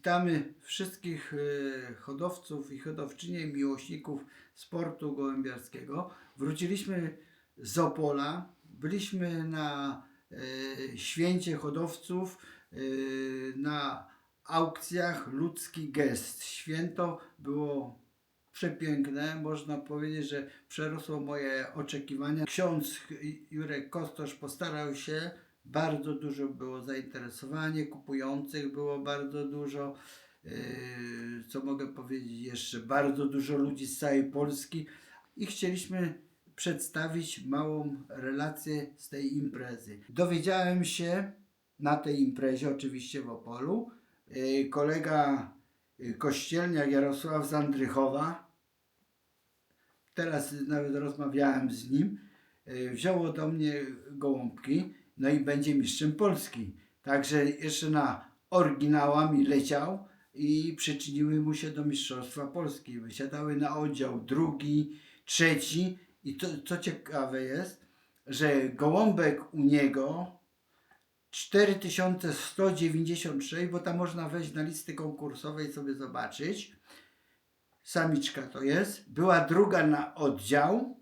Witamy wszystkich e, hodowców i hodowczynie, miłośników sportu gołębiarskiego. Wróciliśmy z Opola. Byliśmy na e, święcie hodowców, e, na aukcjach Ludzki Gest. Święto było przepiękne. Można powiedzieć, że przerosło moje oczekiwania. Ksiądz Jurek Kostosz postarał się. Bardzo dużo było zainteresowanie, kupujących było bardzo dużo. Yy, Co mogę powiedzieć jeszcze? Bardzo dużo ludzi z całej Polski i chcieliśmy przedstawić małą relację z tej imprezy. Dowiedziałem się na tej imprezie, oczywiście w Opolu, yy, kolega yy, kościelniak Jarosław Zandrychowa, teraz nawet rozmawiałem z nim, wziął ode mnie gołąbki, no i będzie mistrzem Polski. Także jeszcze na oryginałami leciał i przyczyniły mu się do Mistrzostwa Polski. Wysiadały na oddział drugi, trzeci i to, co ciekawe jest, że gołąbek u niego 4196, bo tam można wejść na listy konkursowe i sobie zobaczyć. Samiczka to jest. Była druga na oddział,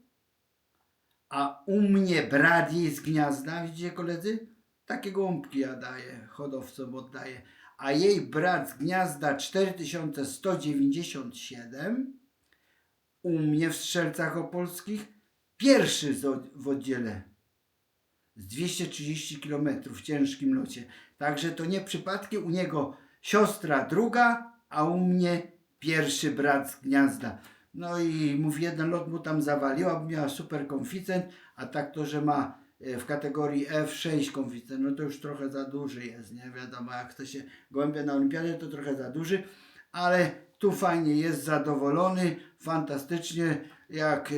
a u mnie brat jej z gniazda, widzicie koledzy? Takie gołąbki ja daję, hodowcom oddaję. A jej brat z gniazda 4197, u mnie w Strzelcach Opolskich pierwszy w oddziale z 230 km w ciężkim locie. Także to nie przypadkiem u niego siostra druga, a u mnie pierwszy brat z gniazda. No i mówi, jeden lot mu tam zawaliła, miała super konficent, a tak to, że ma e, w kategorii F6 konficent, no to już trochę za duży jest, nie? Wiadomo, jak chce się gołębie na olimpiadzie, to trochę za duży, ale tu fajnie jest zadowolony, fantastycznie, jak e,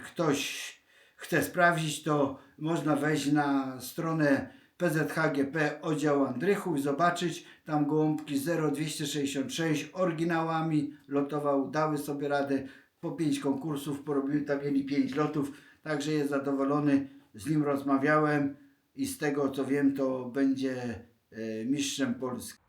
ktoś chce sprawdzić, to można wejść na stronę PZHGP oddział Andrychów, zobaczyć. Tam gołąbki 0266 oryginałami. Lotował, dały sobie radę. Po 5 konkursów, porobiły tam mieli 5 lotów, także jest zadowolony, z nim rozmawiałem i z tego co wiem to będzie e, mistrzem Polski.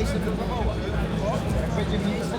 miejsce próbowała. Będzie miejsce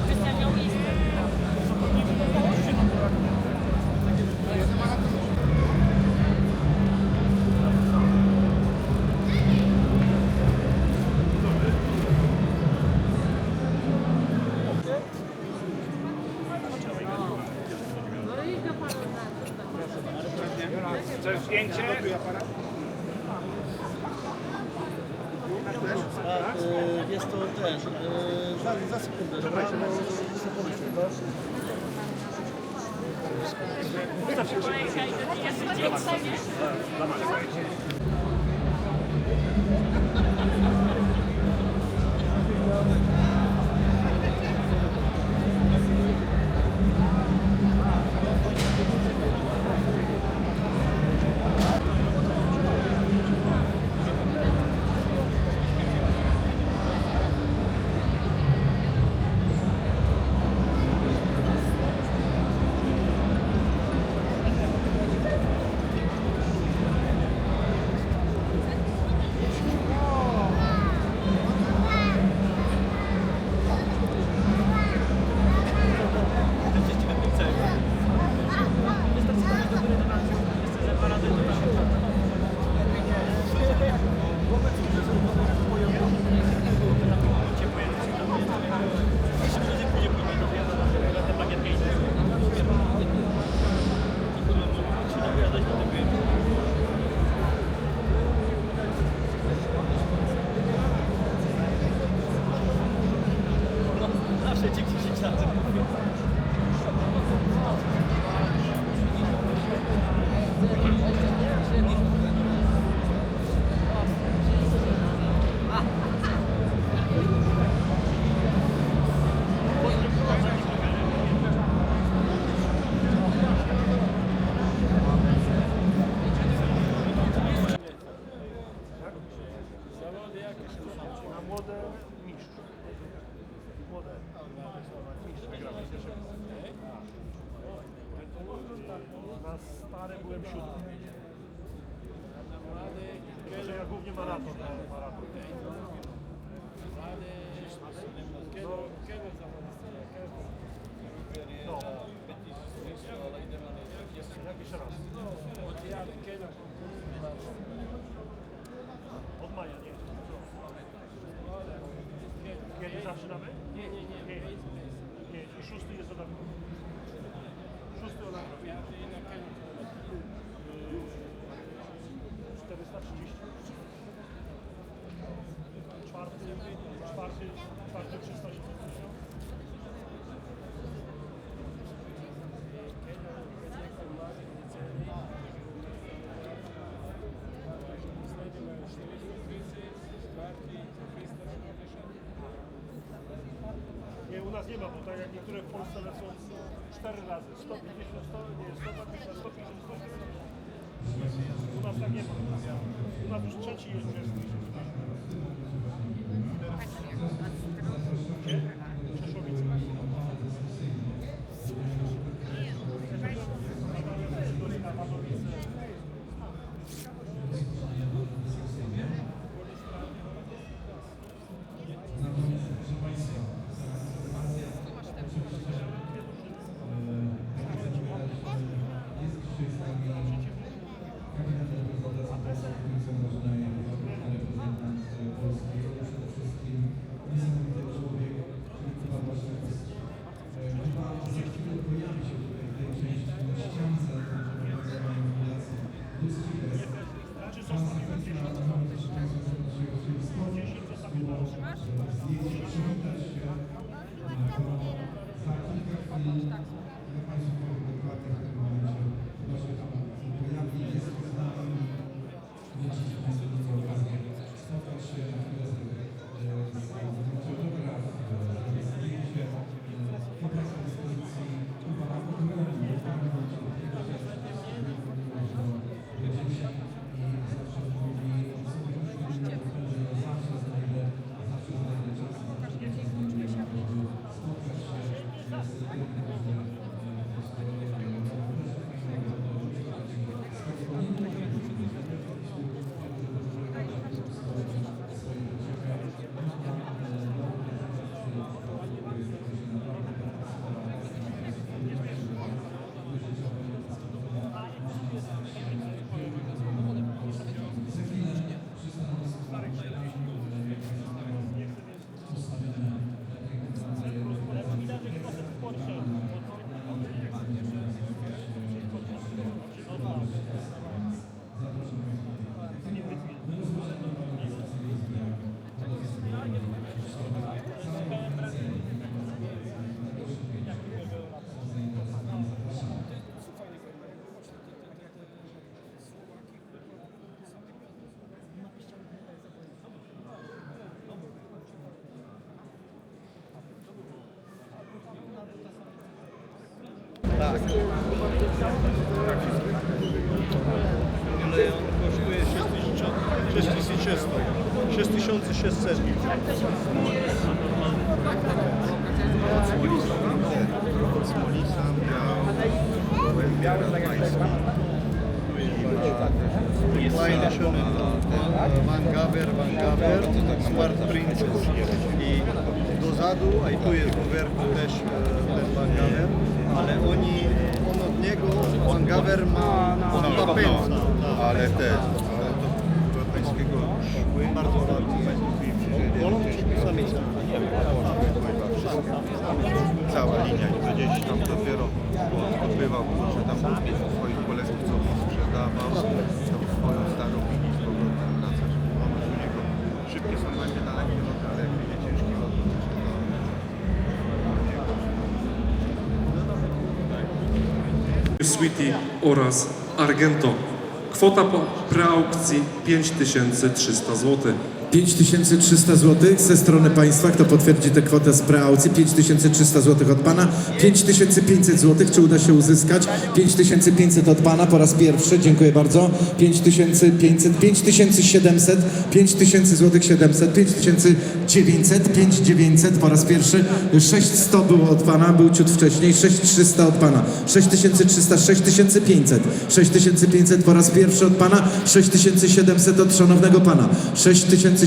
Właśnie maraton, maraton. No. Jakiś raz. Od maja, nie? Kiedy zaczynamy? Nie, nie, nie. Nie, i szósty jest od Nas nie ma, bo tak jak niektóre w Polsce lecą cztery razy, 150, 100, nie, 120, 150, 170. U nas tak nie ma. U nas już trzeci jest jest. Gdzie? 6600. 6600. Smolisa to ten Van Gaber, Van Gaber, Smart Princess i do zadu, a i tu jest w też e, ten Van Gaber, ale oni, on od niego, Van Gaber ma No, no, te, ale to europejskiego linia i to gdzieś tam dopiero on odbywał, że tam swoich kolegów, co sprzedawał, tam swoją starą linię z powrotem wraca, żeby pomóc u niego. Szybkie są będzie na lekkie loty, ale jak będzie ciężki lot, to Sweetie oraz Argento. Kwota po preaukcji 5300 zł. 5300 zł ze strony państwa. Kto potwierdzi tę kwotę z preaucji? 5300 zł od pana. 5500 zł. Czy uda się uzyskać? 5500 od pana po raz pierwszy. Dziękuję bardzo. 5500, 5700, 5000 zł 700, 5900, 5900 po raz pierwszy. 6100 było od pana, był ciut wcześniej. 6300 od pana. 6300, 6500, 6500 po raz pierwszy od pana. 6700 od szanownego pana.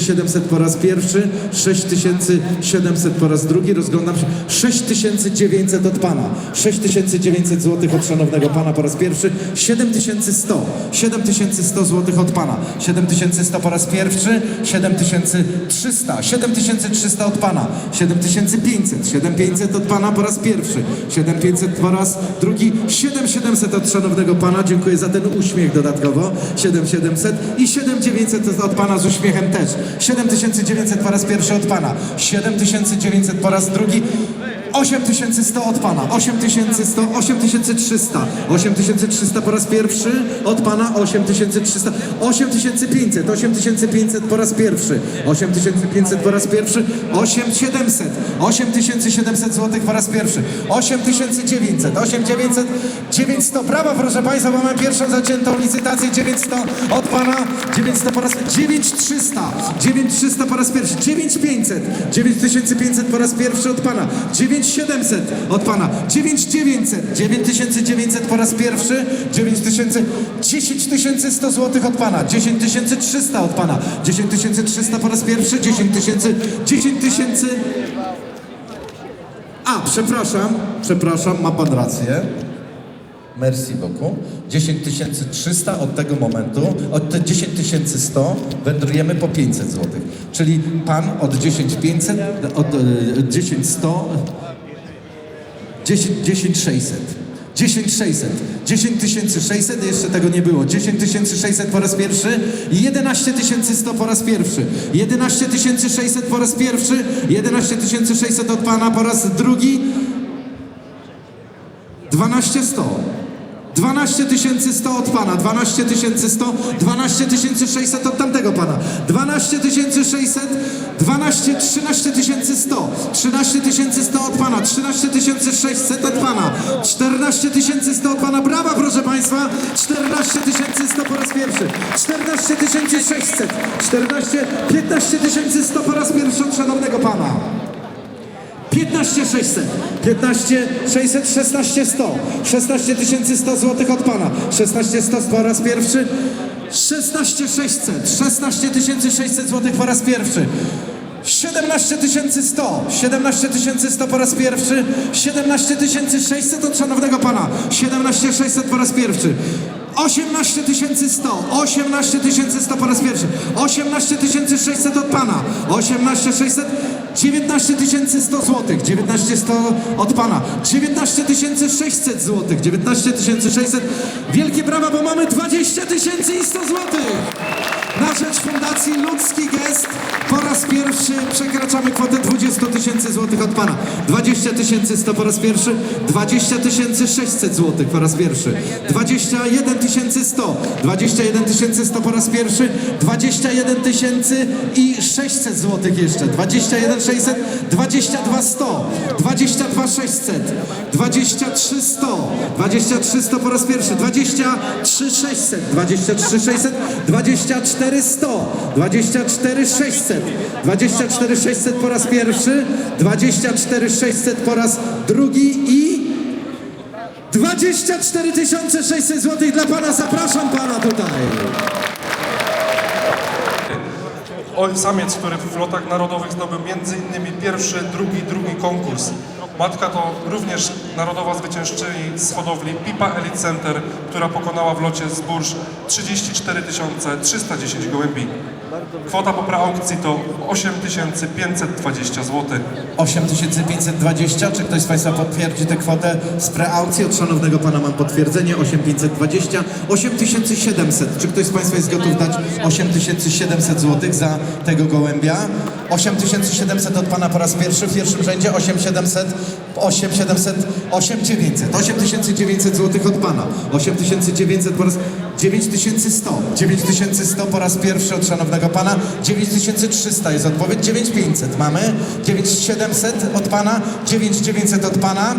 6700 po raz pierwszy, 6700 po raz drugi, rozglądam się, 6900 od pana, 6900 zł od szanownego pana po raz pierwszy, 7100, 7100 zł od pana, 7100 po raz pierwszy, 7300, 7300 od pana, 7500, 7500 od pana po raz pierwszy, 7500 po raz drugi, 7700 od szanownego pana, dziękuję za ten uśmiech dodatkowo, 7700 i 7900 od pana z uśmiechem też, 7900 po raz pierwszy od pana, 7900 po raz drugi, 8100 od pana, 8100, 8300, 8300 po raz pierwszy od pana, 8300, 8500, 8500 po raz pierwszy, 8500 po raz pierwszy, 8700, 8700 zł po raz pierwszy, 8900, 8900, 900, brawa proszę państwa, mamy pierwszą zaciętą licytację, 900 od pana, 900 po raz, 9300, 9300 po raz pierwszy, 9500, 9500 po raz pierwszy od pana, 9700 od pana, 9900, 9900 po raz pierwszy, 9000, 10100 zł od pana, 10300 od pana, 10300 po raz pierwszy, 10000, 10000 a, przepraszam, przepraszam, ma pan rację. Merci beaucoup. 10300 od tego momentu, od te 10100 wędrujemy po 500 zł. Czyli pan od 10500, od e, 10100, 10 10600. 10600, 10600, jeszcze tego nie było. 10600 po raz pierwszy i 11100 po raz pierwszy. 11600 po raz pierwszy, 11600 od pana po raz drugi. 12100. 12 100 od pana, 12 100, 12 600 od tamtego pana, 12 600, 12, 13 100, 13 100 od pana, 13 600 od pana, 14 100 od pana, brawa proszę państwa, 14 100 po raz pierwszy, 14 600, 14, 15 100 po raz pierwszy od szanownego pana. 15 600, 15 600, 16 100, 16 100 zł od pana, 16 100 po raz pierwszy, 16 600, 16 600 zł po raz pierwszy. 17 100, 17 100 po raz pierwszy, 17 600 od szanownego pana, 17 600 po raz pierwszy. 18 100, 18 100 po raz pierwszy, 18 600 od pana, 18 600, 19 100 zł, 19 100 od pana, 19 600 zł, 19 600, wielkie brawa, bo mamy 20 100 zł. Na rzecz Fundacji Ludzki Gest po raz pierwszy przekraczamy kwotę 20 tysięcy złotych od Pana. 20 tysięcy 100 po raz pierwszy, 20 tysięcy 600 złotych po raz pierwszy, 21 tysięcy 100, 21 tysięcy 100 po raz pierwszy, 21 tysięcy i 600 złotych jeszcze, 21 600, 22 100, 22 600, 23 100, 23 100 po raz pierwszy, 23 600, 23 600, 24 100, 24 600, 24 600 po raz pierwszy, 24 600 po raz drugi i 24 600 zł dla Pana. Zapraszam Pana tutaj. Samiec, który w lotach narodowych zdobył innymi pierwszy, drugi, drugi konkurs. Matka to również narodowa zwyciężczyni z hodowli Pipa Elite Center, która pokonała w locie z burz 34 310 gołębi. Kwota po preaukcji to 8520 zł. 8520. Czy ktoś z Państwa potwierdzi tę kwotę z preaukcji? Od szanownego Pana mam potwierdzenie. 8520. 8700. Czy ktoś z Państwa jest gotów dać 8700 zł za tego gołębia? 8700 od Pana po raz pierwszy w pierwszym rzędzie. 8700, 8700, 8900. 8900 zł od Pana. 8900 po raz 9100. 9100 po raz pierwszy od szanownego pana. 9300 jest odpowiedź. 9500 mamy. 9700 od pana. 9900 od pana.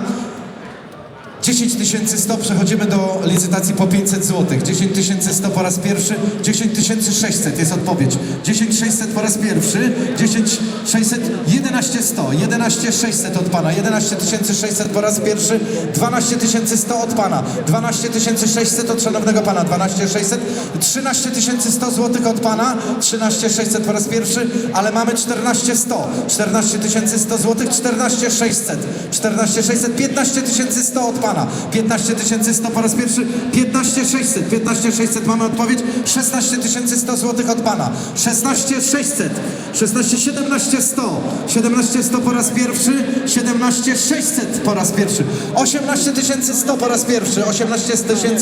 10 100 przechodzimy do licytacji po 500 zł. 10 100 po raz pierwszy, 10 600 jest odpowiedź. 10 600 po raz pierwszy, 10 600, 11 100, 11 600 od pana, 11 600 po raz pierwszy, 12 100 od pana, 12 600 od szanownego pana, 12 600, 13 100 zł od pana, 13 600 po raz pierwszy, ale mamy 14 100, 14 100 zł, 14 600, 14 600, 15 100 od pana, 15 100 po raz pierwszy, 15 600, 15 600 mamy odpowiedź, 16 100 zł od pana, 16 600, 16 17 100, 17 100 po raz pierwszy, 17 600 po raz pierwszy, 18 100 po raz pierwszy, 18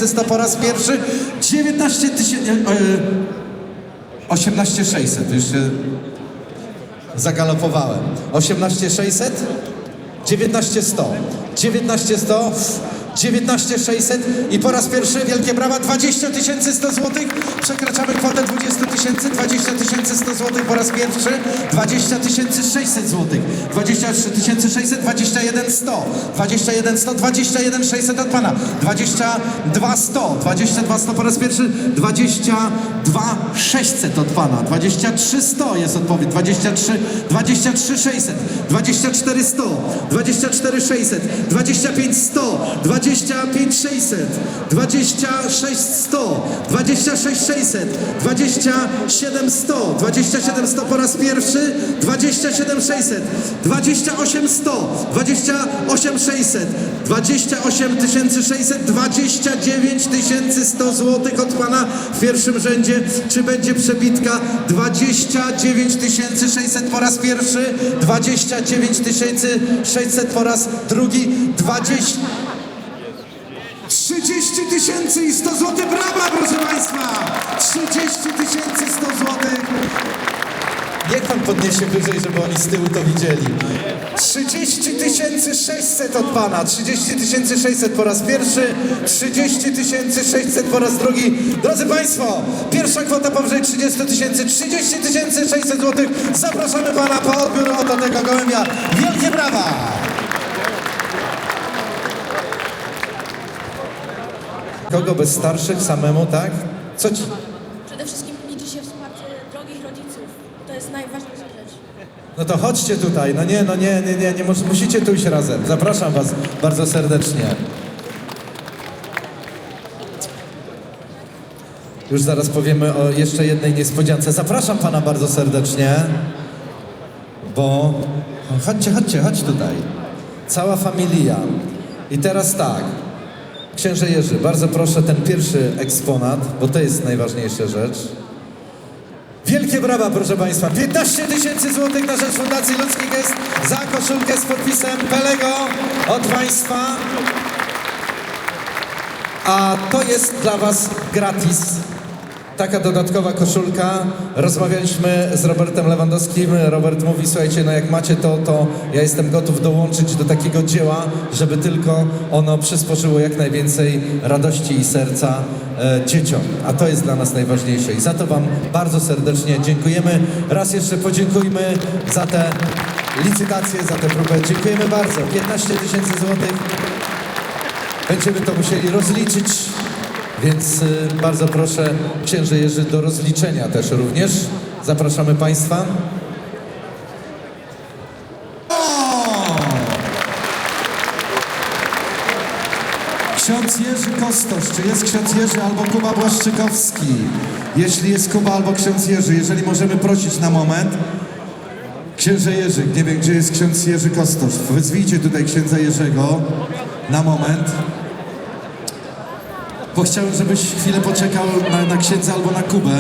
100 po raz pierwszy, 19 tysięcy, e, 18 600, już się zagalopowałem, 18 600, 19 100, 19 100, 19 600 i po raz pierwszy wielkie brawa 20 100 złotych. Przekraczamy kwotę 20 tysięcy, 20 100 złotych po raz pierwszy, 20 600 złotych, 23 600, 21 100, 21 100, 21 600 od pana, 22 100, 22 100 po raz pierwszy, 22 600 od pana, 23 100 jest odpowiedź, 23, 23 600, 24 100, 24 600, 25 100, 25 600, 26 100, 26 600, 27 100, 27 100 po raz pierwszy, 27 600, 28 100, 28 600, 28 600, 29 100 złotych od w pierwszym rzędzie. Czy będzie przebitka? 29 600 po raz pierwszy, 29 600 po raz drugi, 20... 30 tysięcy i 100 zł, brawa proszę Państwa! 30 tysięcy 100 złotych. Niech Pan podniesie wyżej, żeby oni z tyłu to widzieli. 30 tysięcy 600 od Pana, 30 tysięcy 600 po raz pierwszy, 30 tysięcy 600 po raz drugi. Drodzy Państwo, pierwsza kwota powyżej 30 tysięcy, 30 tysięcy 600 złotych. Zapraszamy Pana po odbiór oto tego gołębia. Wielkie brawa! Kogo bez starszych samemu, tak? Co ci... Przede wszystkim liczy się wsparcie drogich rodziców. To jest najważniejsza rzecz. No to chodźcie tutaj, no nie, no nie, nie, nie, nie mus- musicie tu iść razem. Zapraszam was bardzo serdecznie. Już zaraz powiemy o jeszcze jednej niespodziance. Zapraszam pana bardzo serdecznie, bo chodźcie, chodźcie, chodź tutaj. Cała familia. I teraz tak. Księże Jerzy, bardzo proszę ten pierwszy eksponat, bo to jest najważniejsza rzecz. Wielkie brawa, proszę Państwa. 15 tysięcy złotych na rzecz Fundacji Ludzki Gest za koszulkę z podpisem Pelego od Państwa. A to jest dla Was gratis. Taka dodatkowa koszulka. Rozmawialiśmy z Robertem Lewandowskim. Robert mówi, słuchajcie, no jak macie to, to ja jestem gotów dołączyć do takiego dzieła, żeby tylko ono przysporzyło jak najwięcej radości i serca e, dzieciom. A to jest dla nas najważniejsze. I za to Wam bardzo serdecznie dziękujemy. Raz jeszcze podziękujmy za te licytacje, za tę próbę. Dziękujemy bardzo. 15 tysięcy złotych. Będziemy to musieli rozliczyć, więc y, bardzo proszę księże Jerzy do rozliczenia też również. Zapraszamy Państwa. Ksiądz Jerzy Kostosz, czy jest ksiądz Jerzy albo Kuba Błaszczykowski? Jeśli jest Kuba albo ksiądz Jerzy, jeżeli możemy prosić na moment. Księże Jerzy, nie wiem gdzie jest ksiądz Jerzy Kostosz. Wezwijcie tutaj księdza Jerzego na moment. Bo chciałem, żebyś chwilę poczekał na, na księdza albo na Kubę.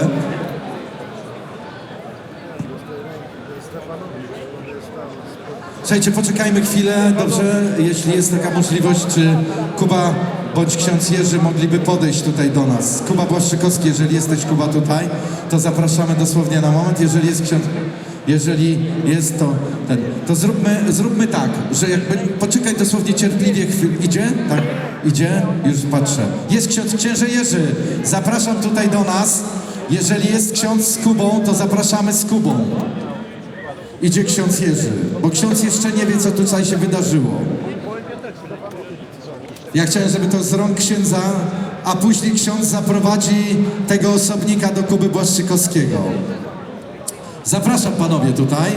Słuchajcie, poczekajmy chwilę, dobrze? Jeśli jest taka możliwość, czy Kuba bądź ksiądz Jerzy mogliby podejść tutaj do nas. Kuba Błaszczykowski, jeżeli jesteś Kuba tutaj, to zapraszamy dosłownie na moment. Jeżeli jest ksiądz... Jeżeli jest to ten, to zróbmy, zróbmy tak, że jakby, poczekaj dosłownie cierpliwie chwilę. Idzie? Tak, idzie? Już patrzę. Jest ksiądz księże Jerzy. Zapraszam tutaj do nas. Jeżeli jest ksiądz z Kubą, to zapraszamy z Kubą. Idzie ksiądz Jerzy, bo ksiądz jeszcze nie wie, co tutaj się wydarzyło. Ja chciałem, żeby to z rąk księdza, a później ksiądz zaprowadzi tego osobnika do Kuby Błaszczykowskiego. Zapraszam panowie tutaj.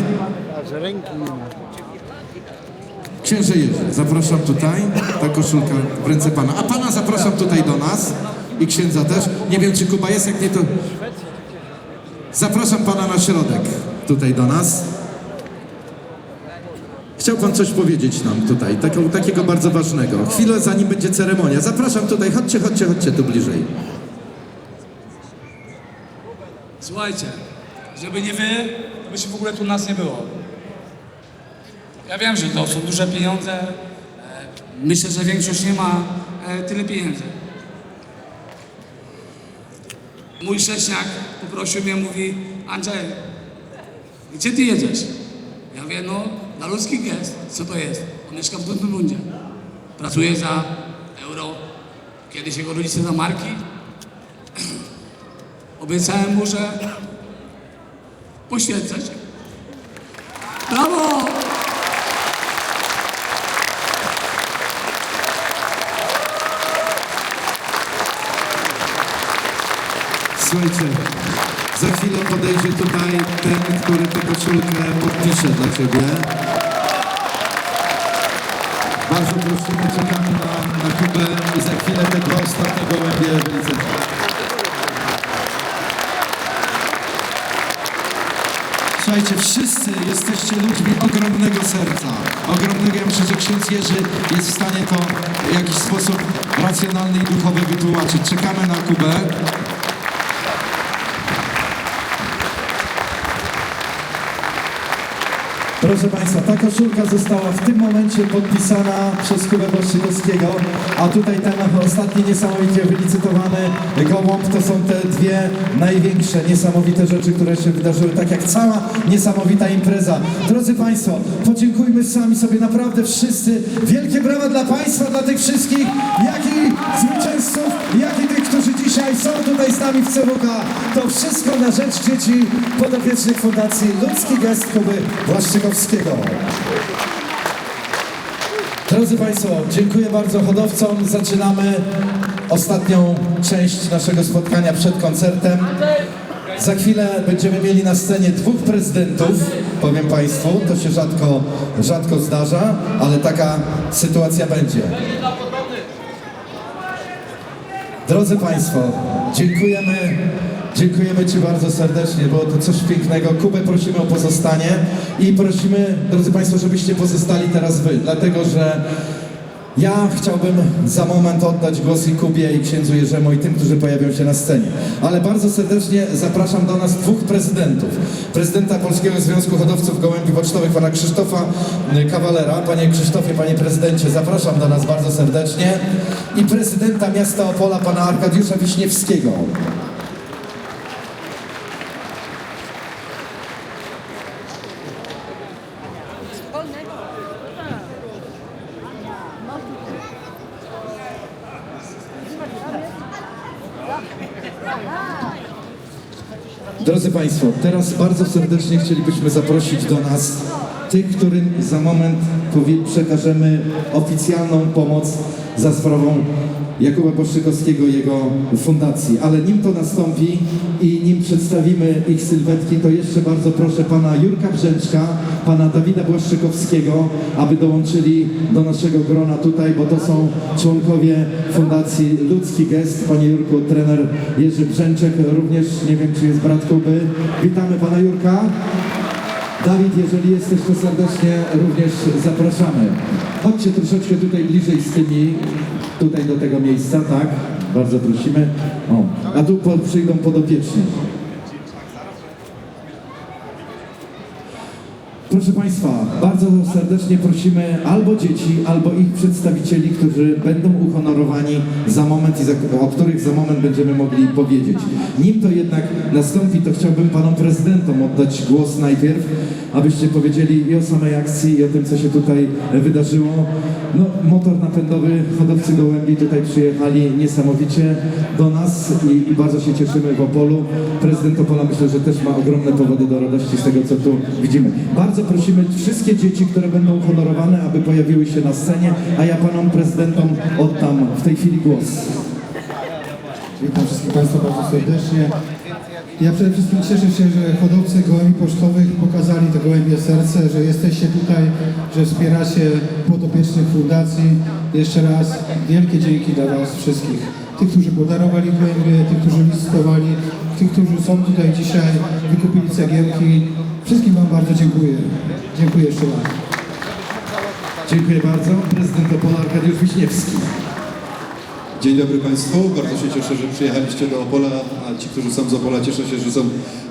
Księże Jerzy, zapraszam tutaj. Ta koszulka w ręce pana. A pana zapraszam tutaj do nas. I księdza też. Nie wiem, czy Kuba jest, jak nie to... Zapraszam pana na środek tutaj do nas. Chciał pan coś powiedzieć nam tutaj, takiego, takiego bardzo ważnego. Chwilę zanim będzie ceremonia. Zapraszam tutaj, chodźcie, chodźcie, chodźcie tu bliżej. Słuchajcie, żeby nie wy, to by się w ogóle tu nas nie było. Ja wiem, że to są duże pieniądze. E, Myślę, że większość nie ma e, tyle pieniędzy. Mój sześniak poprosił mnie, mówi Andrzej, gdzie ty jedziesz? Ja mówię, no na ludzki gest. Co to jest? On mieszka w Dortmundzie. Pracuje za euro. Kiedyś jego rodzice za marki. Obiecałem mu, że poświęcę się. Brawo! Słuchajcie, za chwilę podejdzie tutaj ten, który tę koszulkę podpisze dla ciebie. Bardzo prosimy, czekamy na, na Kubę i za chwilę te dwa ostatnie gołębie w. Słuchajcie, wszyscy jesteście ludźmi ogromnego serca. Ogromnego, ja myślę, że ksiądz Jerzy jest w stanie to w jakiś sposób racjonalny i duchowy wytłumaczyć. Czekamy na Kubę. Proszę Państwa, ta koszulka została w tym momencie podpisana przez Kubę Bolszykowskiego, a tutaj ten ostatni niesamowicie wylicytowany gołąb to są te dwie największe, niesamowite rzeczy, które się wydarzyły, tak jak cała niesamowita impreza. Drodzy Państwo, podziękujmy sami sobie naprawdę wszyscy. Wielkie brawa dla Państwa, dla tych wszystkich, jak i zwycięzców, jak i tych, dzisiaj są tutaj z nami w CWK. To wszystko na rzecz dzieci podopiecznych Fundacji Ludzki Gest Kuby Błaszczykowskiego. Drodzy Państwo, dziękuję bardzo hodowcom. Zaczynamy ostatnią część naszego spotkania przed koncertem. Za chwilę będziemy mieli na scenie dwóch prezydentów, powiem Państwu. To się rzadko, rzadko zdarza, ale taka sytuacja będzie. Drodzy Państwo, dziękujemy, dziękujemy Ci bardzo serdecznie, było to coś pięknego. Kubę prosimy o pozostanie i prosimy, drodzy Państwo, żebyście pozostali teraz Wy, dlatego że ja chciałbym za moment oddać głos i Kubie i księdzu Jerzemu i tym, którzy pojawią się na scenie. Ale bardzo serdecznie zapraszam do nas dwóch prezydentów. Prezydenta Polskiego Związku Hodowców Gołębi Pocztowych, pana Krzysztofa y, Kawalera. Panie Krzysztofie, panie prezydencie, zapraszam do nas bardzo serdecznie. I prezydenta miasta Opola, pana Arkadiusza Wiśniewskiego. Drodzy Państwo, teraz bardzo serdecznie chcielibyśmy zaprosić do nas tych, którym za moment przekażemy oficjalną pomoc za sprawą Jakuba Boszczykowskiego i jego fundacji. Ale nim to nastąpi i nim przedstawimy ich sylwetki, to jeszcze bardzo proszę pana Jurka Brzęczka, pana Dawida Błaszczykowskiego, aby dołączyli do naszego grona tutaj, bo to są członkowie Fundacji Ludzki Gest. Panie Jurku, trener Jerzy Brzęczek, również nie wiem, czy jest brat Kuby. Witamy pana Jurka. Dawid, jeżeli jesteś, to serdecznie również zapraszamy. Chodźcie troszeczkę tutaj bliżej z tymi, tutaj do tego miejsca, tak? Bardzo prosimy. O, a tu po, przyjdą podopieczni. Proszę Państwa, bardzo serdecznie prosimy albo dzieci, albo ich przedstawicieli, którzy będą uhonorowani za moment i o których za moment będziemy mogli powiedzieć. Nim to jednak nastąpi, to chciałbym Panom Prezydentom oddać głos najpierw, abyście powiedzieli i o samej akcji, i o tym, co się tutaj wydarzyło. No, motor napędowy, hodowcy gołębi tutaj przyjechali niesamowicie do nas i, i bardzo się cieszymy w Opolu. Prezydent Opola myślę, że też ma ogromne powody do radości z tego, co tu widzimy. Bardzo prosimy wszystkie dzieci, które będą honorowane, aby pojawiły się na scenie, a ja panom prezydentom oddam w tej chwili głos. Witam wszystkich Państwa bardzo serdecznie. Ja przede wszystkim cieszę się, że hodowcy gołębi pocztowych pokazali to gołębie serce, że jesteście tutaj, że wspieracie podopiecznych fundacji. Jeszcze raz wielkie dzięki dla Was wszystkich. Tych, którzy podarowali gołębie, tych, którzy listowali, tych, którzy są tutaj dzisiaj, wykupili cegiełki. Wszystkim Wam bardzo dziękuję. Dziękuję jeszcze raz. Dziękuję bardzo. Prezydent Opola Arkadiusz Wiśniewski. Dzień dobry Państwu, bardzo się cieszę, że przyjechaliście do Opola, a ci, którzy są z Opola cieszę się, że są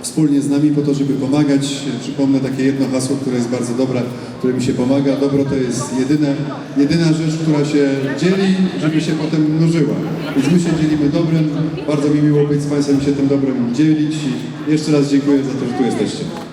wspólnie z nami po to, żeby pomagać. Przypomnę takie jedno hasło, które jest bardzo dobre, które mi się pomaga. Dobro to jest jedyne, jedyna rzecz, która się dzieli, żeby się potem mnożyła. Więc my się dzielimy dobrem, bardzo mi miło być z Państwem i się tym dobrem dzielić i jeszcze raz dziękuję za to, że tu jesteście.